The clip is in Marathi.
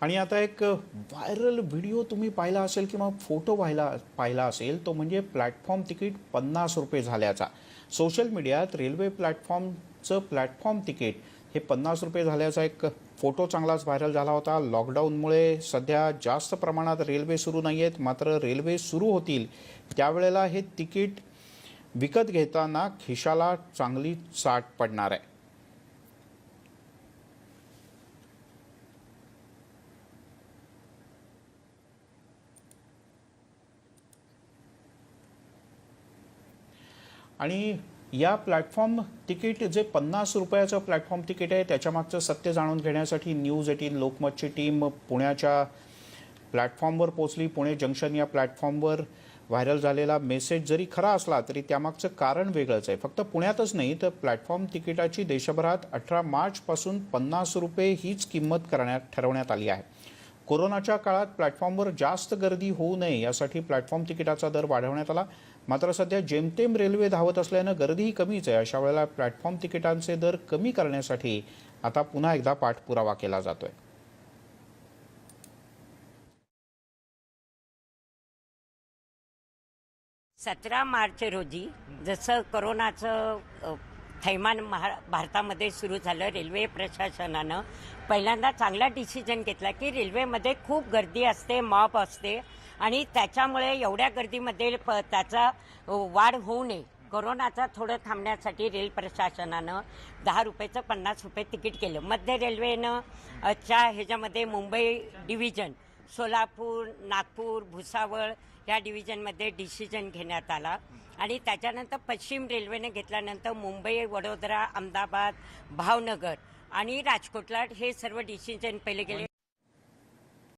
आणि आता एक व्हायरल व्हिडिओ तुम्ही पाहिला असेल किंवा फोटो पाहिला पाहिला असेल तो म्हणजे प्लॅटफॉर्म तिकीट पन्नास रुपये झाल्याचा. सोशल मीडियात रेल्वे प्लॅटफॉर्मचं प्लॅटफॉर्म तिकीट हे पन्नास रुपये झाल्याचा एक फोटो चांगलाच व्हायरल झाला होता. लॉकडाऊनमुळे सध्या जास्त प्रमाणात रेल्वे सुरू नाही आहेत मात्र रेल्वे सुरू होतील. त्यावेळेला हे तिकीट विकत घेताना खिशाला चांगली चाट पडणार आहे. आणि या प्लॅटफॉर्म तिकीट जे पन्नास रुपयाचं प्लॅटफॉर्म तिकीट आहे त्याच्यामागचं सत्य जाणून घेण्यासाठी न्यूज एटीन लोकमतची टीम पुण्याच्या प्लॅटफॉर्मवर पोहोचली. पुणे जंक्शन या प्लॅटफॉर्मवर व्हायरल झालेला मेसेज जरी खरा असला तरी त्यामागचं कारण वेगळंच आहे. फक्त पुण्यातच नाही तर प्लॅटफॉर्म तिकिटाची देशभरात अठरा मार्चपासून पन्नास रुपये हीच किंमत करण्यात ठरवण्यात आली आहे. कोरोनाच्या काळात प्लॅटफॉर्मवर जास्त गर्दी होऊ नये यासाठी प्लॅटफॉर्म तिकिटाचा दर वाढवण्यात आला. मात्र सध्या जेमतेम रेल्वे धावत असल्यानं गर्दीही कमीच आहे. अशा वेळेला प्लॅटफॉर्म तिकिटांचे दर कमी करण्यासाठी आता पुन्हा एकदा पाठपुरावा केला जातोय. सतरा मार्च रोजी जसं करोनाचं थैमान महा भारतामध्ये सुरू झालं रेल्वे प्रशासनानं. पहिल्यांदा चांगला डिसिजन घेतला की रेल्वेमध्ये खूप गर्दी असते मॉप असते आणि त्याच्यामुळे एवढ्या गर्दीमध्ये प त्याचा वाढ होऊ नये. कोरोनाचा थोडं थांबण्यासाठी रेल प्रशासनानं दहा रुपयाचं पन्नास रुपये तिकीट केलं. मध्य रेल्वेनं च्या ह्याच्यामध्ये मुंबई डिव्हिजन सोलापूर नागपूर भुसावळ या डिव्हिजनमध्ये डिसिजन घेण्यात आला. आणि त्याच्यानंतर पश्चिम रेल्वेने घेतल्यानंतर मुंबई वडोदरा अहमदाबाद भावनगर आणि राजकोटला हे सर्व डिसिजन पहिले गेले.